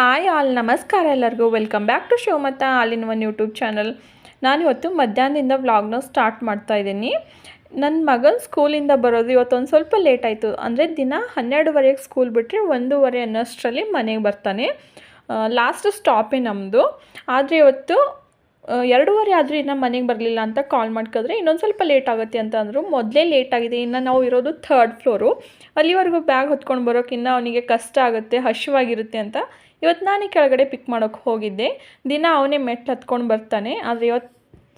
Hi all, ನಮಸ್ಕಾರ ಎಲ್ಲರಿಗೂ. Welcome back to Shivamatta all in one YouTube channel ನಾನು ಇವತ್ತು ಮಧ್ಯಾಹ್ನದಿಂದ ವ್ಲಾಗ್ನ ಸ್ಟಾರ್ಟ್ ಮಾಡ್ತಾ ಇದ್ದೀನಿ. ನನ್ನ ಮಗನ ಸ್ಕೂಲಿಂದ ಬರೋದು ಇವತ್ತೊಂದು ಸ್ವಲ್ಪ ಲೇಟ್ ಆಯಿತು. ಅಂದರೆ ದಿನ ಹನ್ನೆರಡುವರೆಗೆ ಸ್ಕೂಲ್ ಬಿಟ್ಟರೆ ಒಂದೂವರೆ ಅನ್ನೋಷ್ಟರಲ್ಲಿ ಮನೆಗೆ ಬರ್ತಾನೆ. ಲಾಸ್ಟ್ ಸ್ಟಾಪೇ ನಮ್ಮದು ಆದರೆ ಇವತ್ತು ಎರಡೂವರೆ ಆದರೂ ಇನ್ನು ಮನೆಗೆ ಬರಲಿಲ್ಲ ಅಂತ ಕಾಲ್ ಮಾಡ್ಕಿದ್ರೆ ಇನ್ನೊಂದು ಸ್ವಲ್ಪ ಲೇಟ್ ಆಗುತ್ತೆ ಅಂತ ಅಂದರು. ಮೊದಲೇ ಲೇಟ್ ಆಗಿದೆ. ಇನ್ನು ನಾವು ಇರೋದು ಥರ್ಡ್ ಫ್ಲೋರು ಅಲ್ಲಿವರೆಗೂ ಬ್ಯಾಗ್ ಹೊತ್ಕೊಂಡು ಬರೋಕ್ಕಿನ್ನ ಅವನಿಗೆ ಕಷ್ಟ ಆಗುತ್ತೆ ಹಸಿವಾಗಿರುತ್ತೆ ಅಂತ ಇವತ್ತು ನಾನೇ ಕೆಳಗಡೆ ಪಿಕ್ ಮಾಡೋಕ್ಕೆ ಹೋಗಿದ್ದೆ. ದಿನ ಅವನೇ ಮೆಟ್ಲು ಹತ್ಕೊಂಡು ಬರ್ತಾನೆ, ಆದರೆ ಇವತ್ತು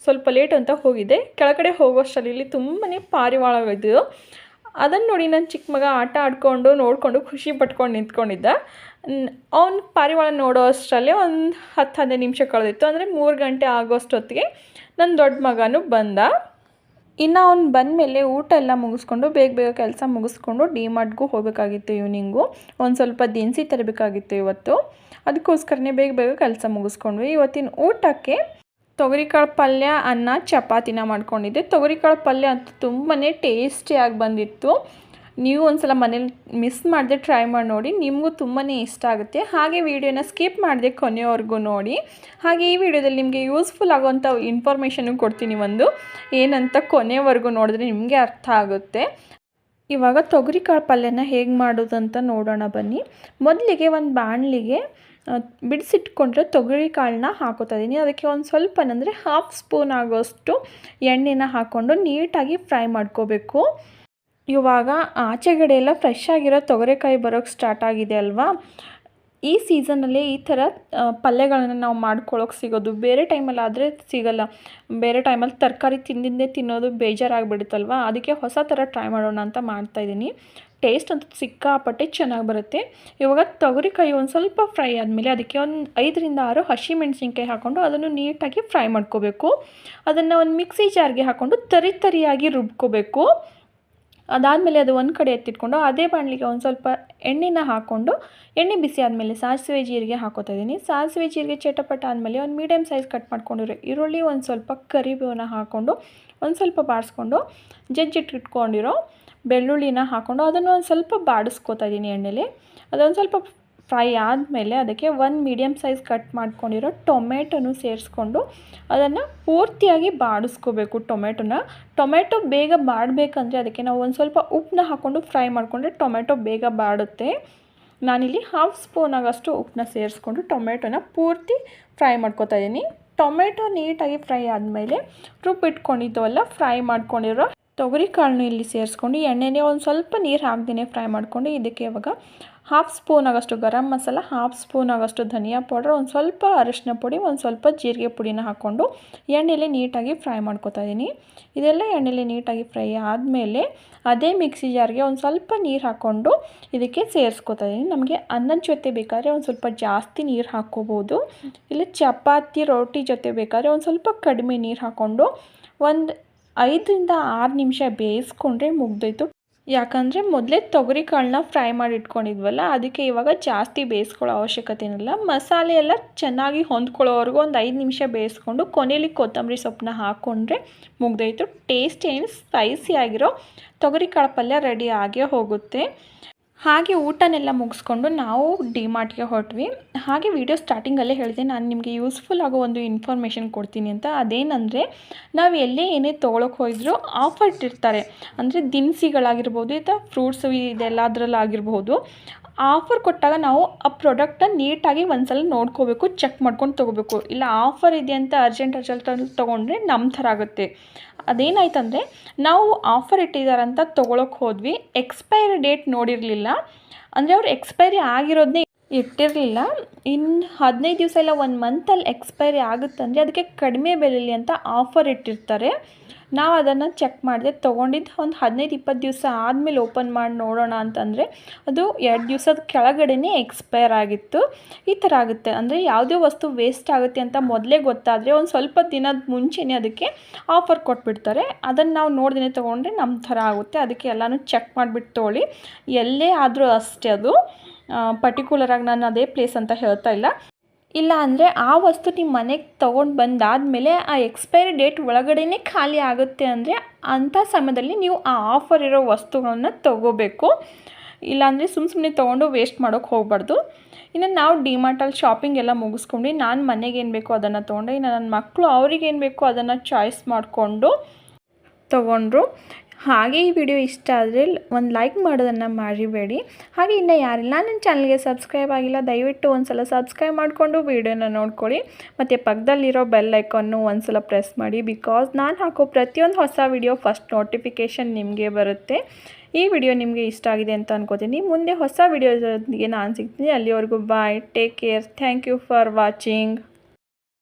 ಸ್ವಲ್ಪ ಲೇಟ್ ಅಂತ ಹೋಗಿದ್ದೆ. ಕೆಳಗಡೆ ಹೋಗೋಷ್ಟರಲ್ಲಿ ತುಂಬಾ ಪಾರಿವಾಳವಿದ್ದು ಅದನ್ನು ನೋಡಿ ನನ್ನ ಚಿಕ್ಕ ಮಗ ಆಟ ಆಡ್ಕೊಂಡು, ನೋಡಿಕೊಂಡು ಖುಷಿ ಪಟ್ಕೊಂಡು ನಿಂತ್ಕೊಂಡಿದ್ದ. ಅವ್ನು ಪಾರಿವಾಳ ನೋಡೋ ಅಷ್ಟರಲ್ಲೇ ಒಂದು ಹತ್ತು ಹದಿನೈದು ನಿಮಿಷ ಕಳೆದಿತ್ತು. ಅಂದರೆ ಮೂರು ಗಂಟೆ ಆಗೋಷ್ಟೊತ್ತಿಗೆ ನನ್ನ ದೊಡ್ಡ ಮಗನೂ ಬಂದ. ಇನ್ನು ಅವ್ನು ಬಂದಮೇಲೆ ಊಟ ಎಲ್ಲ ಮುಗಿಸ್ಕೊಂಡು ಬೇಗ ಬೇಗ ಕೆಲಸ ಮುಗಿಸ್ಕೊಂಡು ಡಿ ಮಾರ್ಟ್ಗೂ ಹೋಗಬೇಕಾಗಿತ್ತು ಈವ್ನಿಂಗು ಒಂದು ಸ್ವಲ್ಪ ದಿನಸಿ ತರಬೇಕಾಗಿತ್ತು ಇವತ್ತು. ಅದಕ್ಕೋಸ್ಕರನೇ ಬೇಗ ಬೇಗ ಕೆಲಸ ಮುಗಿಸ್ಕೊಂಡ್ವಿ. ಇವತ್ತಿನ ಊಟಕ್ಕೆ ತೊಗರಿಕಾಳು ಪಲ್ಯ ಅನ್ನ ಚಪಾತಿನ ಮಾಡ್ಕೊಂಡಿದ್ದೆ. ತೊಗರಿಕಾಳು ಪಲ್ಯ ಅಂತೂ ತುಂಬಾ ಟೇಸ್ಟಿಯಾಗಿ ಬಂದಿತ್ತು. ನೀವು ಒಂದ್ಸಲ ಮನೇಲಿ ಮಿಸ್ ಮಾಡದೆ ಟ್ರೈ ಮಾಡಿ ನೋಡಿ, ನಿಮಗೂ ತುಂಬಾ ಇಷ್ಟ ಆಗುತ್ತೆ. ಹಾಗೆ ವಿಡಿಯೋನ ಸ್ಕಿಪ್ ಮಾಡದೆ ಕೊನೆಯವರೆಗೂ ನೋಡಿ. ಹಾಗೆ ಈ ವಿಡಿಯೋದಲ್ಲಿ ನಿಮಗೆ ಯೂಸ್ಫುಲ್ ಆಗೋವಂಥ ಇನ್ಫಾರ್ಮೇಷನ್ನು ಕೊಡ್ತೀನಿ ಒಂದು. ಏನಂತ ಕೊನೆಯವರೆಗೂ ನೋಡಿದ್ರೆ ನಿಮಗೆ ಅರ್ಥ ಆಗುತ್ತೆ. ಇವಾಗ ತೊಗರಿಕಾಳು ಪಲ್ಯನ ಹೇಗೆ ಮಾಡೋದು ಅಂತ ನೋಡೋಣ ಬನ್ನಿ. ಮೊದಲಿಗೆ ಒಂದು ಬಾಣಲಿಗೆ ಬಿಡಿಸಿಟ್ಕೊಂಡ್ರೆ ತೊಗರಿ ಕಾಳನ್ನ ಹಾಕೋತಾ ಇದ್ದೀನಿ. ಅದಕ್ಕೆ ಒಂದು ಸ್ವಲ್ಪ ಅಂದರೆ ಹಾಫ್ ಸ್ಪೂನ್ ಆಗೋಷ್ಟು ಎಣ್ಣೆನ ಹಾಕ್ಕೊಂಡು ನೀಟಾಗಿ ಫ್ರೈ ಮಾಡ್ಕೋಬೇಕು. ಇವಾಗ ಆಚೆಗಡೆ ಎಲ್ಲ ಫ್ರೆಶ್ ಆಗಿರೋ ತೊಗರೆಕಾಯಿ ಬರೋಕ್ಕೆ ಸ್ಟಾರ್ಟ್ ಆಗಿದೆ ಅಲ್ವಾ? ಈ ಸೀಸನಲ್ಲಿ ಈ ಥರ ಪಲ್ಯಗಳನ್ನು ನಾವು ಮಾಡ್ಕೊಳ್ಳೋಕೆ ಸಿಗೋದು ಬೇರೆ ಟೈಮಲ್ಲಿ ಆದರೆ ಸಿಗಲ್ಲ. ಬೇರೆ ಟೈಮಲ್ಲಿ ತರಕಾರಿ ತಿಂದಿಂದೇ ತಿನ್ನೋದು ಬೇಜಾರಾಗ್ಬಿಡುತ್ತಲ್ವ? ಅದಕ್ಕೆ ಹೊಸ ಥರ ಟ್ರೈ ಮಾಡೋಣ ಅಂತ ಮಾಡ್ತಾಯಿದ್ದೀನಿ ಟೇಸ್ಟ್ ಅಂತೂ ಸಿಕ್ಕಾಪಟ್ಟೆ ಚೆನ್ನಾಗಿ ಬರುತ್ತೆ. ಇವಾಗ ತೊಗರಿಕಾಯಿ ಒಂದು ಸ್ವಲ್ಪ ಫ್ರೈ ಆದಮೇಲೆ ಅದಕ್ಕೆ ಒಂದು ಐದರಿಂದ ಆರು ಹಸಿ ಮೆಣಸಿನ್ಕಾಯಿ ಹಾಕ್ಕೊಂಡು ಅದನ್ನು ನೀಟಾಗಿ ಫ್ರೈ ಮಾಡ್ಕೋಬೇಕು. ಅದನ್ನು ಒಂದು ಮಿಕ್ಸಿ ಜಾರ್ಗೆ ಹಾಕ್ಕೊಂಡು ತರಿ ತರಿಯಾಗಿ ರುಬ್ಕೋಬೇಕು. ಅದಾದಮೇಲೆ ಅದು ಒಂದು ಕಡೆ ಎತ್ತಿಟ್ಕೊಂಡು ಅದೇ ಬಾಣಲಿಗೆ ಒಂದು ಸ್ವಲ್ಪ ಎಣ್ಣೆನ ಹಾಕ್ಕೊಂಡು ಎಣ್ಣೆ ಬಿಸಿ ಆದಮೇಲೆ ಸಾಸಿವೆ ಜೀರಿಗೆ ಹಾಕೋತಾ ಇದ್ದೀನಿ ಸಾಸಿವೆ ಜೀರಿಗೆ ಚಟಪಟ ಆದಮೇಲೆ ಒಂದು ಮೀಡಿಯಮ್ ಸೈಜ್ ಕಟ್ ಮಾಡ್ಕೊಂಡಿರೋ ಈರುಳ್ಳಿ ಒಂದು ಸ್ವಲ್ಪ ಕರಿಬೇವನ್ನ ಹಾಕ್ಕೊಂಡು ಒಂದು ಸ್ವಲ್ಪ ಬಾಡಿಸ್ಕೊಂಡು ಜಜ್ಜಿಟ್ಟಿಟ್ಕೊಂಡಿರೋ ಬೆಳ್ಳುಳ್ಳಿನ ಹಾಕ್ಕೊಂಡು ಅದನ್ನು ಒಂದು ಸ್ವಲ್ಪ ಬಾಡಿಸ್ಕೊತಾ ಇದ್ದೀನಿ ಎಣ್ಣೆಲಿ. ಅದೊಂದು ಸ್ವಲ್ಪ ಫ್ರೈ ಆದಮೇಲೆ ಅದಕ್ಕೆ ಒಂದು ಮೀಡಿಯಮ್ ಸೈಜ್ ಕಟ್ ಮಾಡ್ಕೊಂಡಿರೋ ಟೊಮೆಟೊನು ಸೇರಿಸ್ಕೊಂಡು ಅದನ್ನು ಪೂರ್ತಿಯಾಗಿ ಬಾಡಿಸ್ಕೋಬೇಕು ಟೊಮೆಟೊನ ಟೊಮೆಟೊ ಬೇಗ ಬಾಡಬೇಕಂದ್ರೆ ಅದಕ್ಕೆ ನಾವು ಒಂದು ಸ್ವಲ್ಪ ಉಪ್ಪನ್ನ ಹಾಕ್ಕೊಂಡು ಫ್ರೈ ಮಾಡಿಕೊಂಡ್ರೆ ಟೊಮೆಟೊ ಬೇಗ ಬಾಡುತ್ತೆ. ನಾನಿಲ್ಲಿ ಹಾಫ್ ಸ್ಪೂನ್ ಆಗಷ್ಟು ಉಪ್ಪನ್ನ ಸೇರಿಸ್ಕೊಂಡು ಟೊಮೆಟೊನ ಪೂರ್ತಿ ಫ್ರೈ ಮಾಡ್ಕೊತಾ ಇದ್ದೀನಿ. ಟೊಮೆಟೊ ನೀಟಾಗಿ ಫ್ರೈ ಆದಮೇಲೆ ರುಬ್ಬಿಟ್ಕೊಂಡಿದ್ದವಲ್ಲ, ಫ್ರೈ ಮಾಡ್ಕೊಂಡಿರೋ ತೊಗರಿ ಕಾಳನ್ನು ಇಲ್ಲಿ ಸೇರಿಸ್ಕೊಂಡು ಎಣ್ಣೆನೇ ಒಂದು ಸ್ವಲ್ಪ ನೀರು ಹಾಕ್ದೇ ಫ್ರೈ ಮಾಡ್ಕೊಂಡು ಇದಕ್ಕೆ ಇವಾಗ ಹಾಫ್ ಸ್ಪೂನ್ ಆಗೋಷ್ಟು ಗರಂ ಮಸಾಲ ಹಾಫ್ ಸ್ಪೂನ್ ಆಗೋಷ್ಟು ಧನಿಯಾ ಪೌಡರ್ ಒಂದು ಸ್ವಲ್ಪ ಅರಿಶಿನ ಪುಡಿ, ಒಂದು ಸ್ವಲ್ಪ ಜೀರಿಗೆ ಪುಡಿನ ಹಾಕ್ಕೊಂಡು ಎಣ್ಣೆಲಿ ನೀಟಾಗಿ ಫ್ರೈ ಮಾಡ್ಕೊತಾ ಇದ್ದೀನಿ ಇದೆಲ್ಲ ಎಣ್ಣೆಲಿ ನೀಟಾಗಿ ಫ್ರೈ ಆದಮೇಲೆ ಅದೇ ಮಿಕ್ಸಿ ಜಾರ್ಗೆ ಒಂದು ಸ್ವಲ್ಪ ನೀರು ಹಾಕ್ಕೊಂಡು ಇದಕ್ಕೆ ಸೇರಿಸ್ಕೊತಾ ಇದ್ದೀನಿ ನಮಗೆ ಅನ್ನದ ಜೊತೆ ಬೇಕಾದರೆ ಒಂದು ಸ್ವಲ್ಪ ಜಾಸ್ತಿ ನೀರು ಹಾಕ್ಕೋಬೋದು. ಇಲ್ಲ ಚಪಾತಿ, ರೋಟಿ ಜೊತೆ ಬೇಕಾದರೆ ಒಂದು ಸ್ವಲ್ಪ ಕಡಿಮೆ ನೀರು ಹಾಕ್ಕೊಂಡು ಒಂದು ಐದರಿಂದ ಆರು ನಿಮಿಷ ಬೇಯಿಸ್ಕೊಂಡ್ರೆ ಮುಗ್ದೋಯ್ತು. ಯಾಕಂದರೆ ಮೊದಲೇ ತೊಗರಿ ಕಾಳನ್ನ ಫ್ರೈ ಮಾಡಿ ಇಟ್ಕೊಂಡಿದ್ವಲ್ಲ, ಅದಕ್ಕೆ ಇವಾಗ ಜಾಸ್ತಿ ಬೇಯಿಸ್ಕೊಳ್ಳೋ ಅವಶ್ಯಕತೆ ಇಲ್ಲ ಮಸಾಲೆ ಎಲ್ಲ ಚೆನ್ನಾಗಿ ಹೊಂದ್ಕೊಳ್ಳೋವರೆಗೂ ಒಂದು ಐದು ನಿಮಿಷ ಬೇಯಿಸ್ಕೊಂಡು ಕೊನೆಯಲ್ಲಿ ಕೊತ್ತಂಬರಿ ಸೊಪ್ಪನ್ನ ಹಾಕ್ಕೊಂಡ್ರೆ ಮುಗ್ದೋಯ್ತು. ಟೇಸ್ಟ್ ಏನು ಸ್ಪೈಸಿಯಾಗಿರೋ ತೊಗರಿ ಕಾಳು ಪಲ್ಯ ರೆಡಿ ಆಗೇ ಹೋಗುತ್ತೆ. ಹಾಗೆ ಊಟನೆಲ್ಲ ಮುಗಿಸ್ಕೊಂಡು ನಾವು ಡಿಮಾರ್ಟ್ಗೆ ಹೊರಟ್ವಿ. ಹಾಗೆ ವಿಡಿಯೋ ಸ್ಟಾರ್ಟಿಂಗಲ್ಲೇ ಹೇಳಿದೆ, ನಾನು ನಿಮಗೆ ಯೂಸ್ಫುಲ್ ಆಗೋ ಒಂದು ಇನ್ಫಾರ್ಮೇಷನ್ ಕೊಡ್ತೀನಿ ಅಂತ. ಅದೇನಂದರೆ, ನಾವು ಎಲ್ಲೇ ಏನೇ ತೊಗೊಳಕ್ಕೆ ಹೋಯಿದ್ರು ಆಫರ್ ಇಟ್ಟಿರ್ತಾರೆ ಅಂದರೆ ದಿನಸಿಗಳಾಗಿರ್ಬೋದು ಅಥವಾ ಫ್ರೂಟ್ಸು ಇದೆಲ್ಲದರಲ್ಲಾಗಿರ್ಬೋದು ಆಫರ್ ಕೊಟ್ಟಾಗ ನಾವು ಆ ಪ್ರಾಡಕ್ಟನ್ನ ನೀಟಾಗಿ ಒಂದ್ಸಲ ನೋಡ್ಕೋಬೇಕು, ಚೆಕ್ ಮಾಡ್ಕೊಂಡು ತೊಗೋಬೇಕು. ಇಲ್ಲ, ಆಫರ್ ಇದೆ ಅಂತ ಅರ್ಜೆಂಟ್ ಅರ್ಜೆಂಟಲ್ಲಿ ತೊಗೊಂಡ್ರೆ ನಮ್ಮ ಥರ ಆಗುತ್ತೆ. ಅದೇನಾಯ್ತಂದರೆ, ನಾವು ಆಫರ್ ಇಟ್ಟಿದ್ದಾರಂತ ತೊಗೊಳಕ್ಕೆ ಹೋದ್ವಿ. ಎಕ್ಸ್ಪೈರಿ ಡೇಟ್ ನೋಡಿರಲಿಲ್ಲ. ಅಂದರೆ ಅವ್ರು ಎಕ್ಸ್ಪೈರಿ ಆಗಿರೋದನ್ನೇ ಇಟ್ಟಿರಲಿಲ್ಲ. ಇನ್ನು ಹದಿನೈದು ದಿವಸ ಇಲ್ಲ, ಒಂದು ಮಂತಲ್ಲಿ ಎಕ್ಸ್ಪೈರಿ ಆಗುತ್ತಂದರೆ, ಅದಕ್ಕೆ ಕಡಿಮೆ ಬೆಲೆಯಲ್ಲಿ ಅಂತ ಆಫರ್ ಇಟ್ಟಿರ್ತಾರೆ. ನಾವು ಅದನ್ನು ಚೆಕ್ ಮಾಡಿದೆ ತೊಗೊಂಡಿದ್ದು ಒಂದು ಹದಿನೈದು ಇಪ್ಪತ್ತು ದಿವಸ ಆದಮೇಲೆ ಓಪನ್ ಮಾಡಿ ನೋಡೋಣ ಅಂತಂದರೆ ಅದು ಎರಡು ದಿವಸದ ಕೆಳಗಡೆನೇ ಎಕ್ಸ್ಪೈರ್ ಆಗಿತ್ತು. ಈ ಥರ ಆಗುತ್ತೆ. ಅಂದರೆ ಯಾವುದೇ ವಸ್ತು ವೇಸ್ಟ್ ಆಗುತ್ತೆ ಅಂತ ಮೊದಲೇ ಗೊತ್ತಾದರೆ ಒಂದು ಸ್ವಲ್ಪ ದಿನದ ಮುಂಚೆನೇ ಅದಕ್ಕೆ ಆಫರ್ ಕೊಟ್ಬಿಡ್ತಾರೆ. ಅದನ್ನು ನಾವು ನೋಡ್ದೇ ತೊಗೊಂಡ್ರೆ ನಮ್ಮ ಥರ ಆಗುತ್ತೆ. ಅದಕ್ಕೆ ಎಲ್ಲನೂ ಚೆಕ್ ಮಾಡಿಬಿಟ್ಟು ತೊಗೊಳ್ಳಿ ಎಲ್ಲೇ ಆದರೂ ಅಷ್ಟೇ ಅದು. ಪರ್ಟಿಕ್ಯುಲರಾಗಿ ನಾನು ಅದೇ ಪ್ಲೇಸ್ ಅಂತ ಹೇಳ್ತಾ ಇಲ್ಲ. ಇಲ್ಲ ಅಂದರೆ ಆ ವಸ್ತು ನಿಮ್ಮ ಮನೆಗೆ ತೊಗೊಂಡು ಬಂದಾದಮೇಲೆ ಆ ಎಕ್ಸ್ಪೈರಿ ಡೇಟ್ ಒಳಗಡೆನೇ ಖಾಲಿ ಆಗುತ್ತೆ ಅಂದರೆ ಅಂಥ ಸಮಯದಲ್ಲಿ ನೀವು ಆ ಆಫರ್ ಇರೋ ವಸ್ತುಗಳನ್ನು ತೊಗೋಬೇಕು. ಇಲ್ಲಾಂದರೆ ಸುಮ್ಮ ಸುಮ್ಮನೆ ತೊಗೊಂಡು ವೇಸ್ಟ್ ಮಾಡೋಕ್ಕೆ ಹೋಗಬಾರ್ದು. ಇನ್ನು ನಾವು ಡಿಮಾರ್ಟಲ್ಲಿ ಶಾಪಿಂಗ್ ಎಲ್ಲ ಮುಗಿಸ್ಕೊಂಡು ನಾನು ಮನೆಗೆ ಏನು ಬೇಕೋ ಅದನ್ನು ತೊಗೊಂಡೆ, ಇನ್ನು ನನ್ನ ಮಕ್ಕಳು ಅವ್ರಿಗೆ ಏನು ಬೇಕೋ ಅದನ್ನು ಚಾಯ್ಸ್ ಮಾಡಿಕೊಂಡು ತೊಗೊಂಡ್ರು. ಹಾಗೆ ಈ ವಿಡಿಯೋ ಇಷ್ಟ ಆದರೆ ಒಂದು ಲೈಕ್ ಮಾಡೋದನ್ನು ಮರಿಬೇಡಿ. ಹಾಗೆ ಇನ್ನು ಯಾರೆಲ್ಲ ನನ್ನ ಚಾನಲ್ಗೆ ಸಬ್ಸ್ಕ್ರೈಬ್ ಆಗಿಲ್ಲ, ದಯವಿಟ್ಟು ಒಂದು ಸಲ ಸಬ್ಸ್ಕ್ರೈಬ್ ಮಾಡಿಕೊಂಡು ವಿಡಿಯೋನ ನೋಡ್ಕೊಳ್ಳಿ. ಮತ್ತು ಪಕ್ಕದಲ್ಲಿರೋ ಬೆಲ್ ಲೈಕನ್ನು ಒಂದು ಸಲ ಪ್ರೆಸ್ ಮಾಡಿ ಬಿಕಾಸ್ ನಾನು ಹಾಕೋ ಪ್ರತಿಯೊಂದು ಹೊಸ ವಿಡಿಯೋ ಫಸ್ಟ್ ನೋಟಿಫಿಕೇಷನ್ ನಿಮಗೆ ಬರುತ್ತೆ. ಈ ವಿಡಿಯೋ ನಿಮಗೆ ಇಷ್ಟ ಆಗಿದೆ ಅಂತ ಅನ್ಕೋತೀನಿ. ಮುಂದೆ ಹೊಸ ವಿಡಿಯೋದೊಂದಿಗೆ ನಾನು ಸಿಗ್ತೀನಿ. ಅಲ್ಲಿವರೆಗೂ bye take care thank you for watching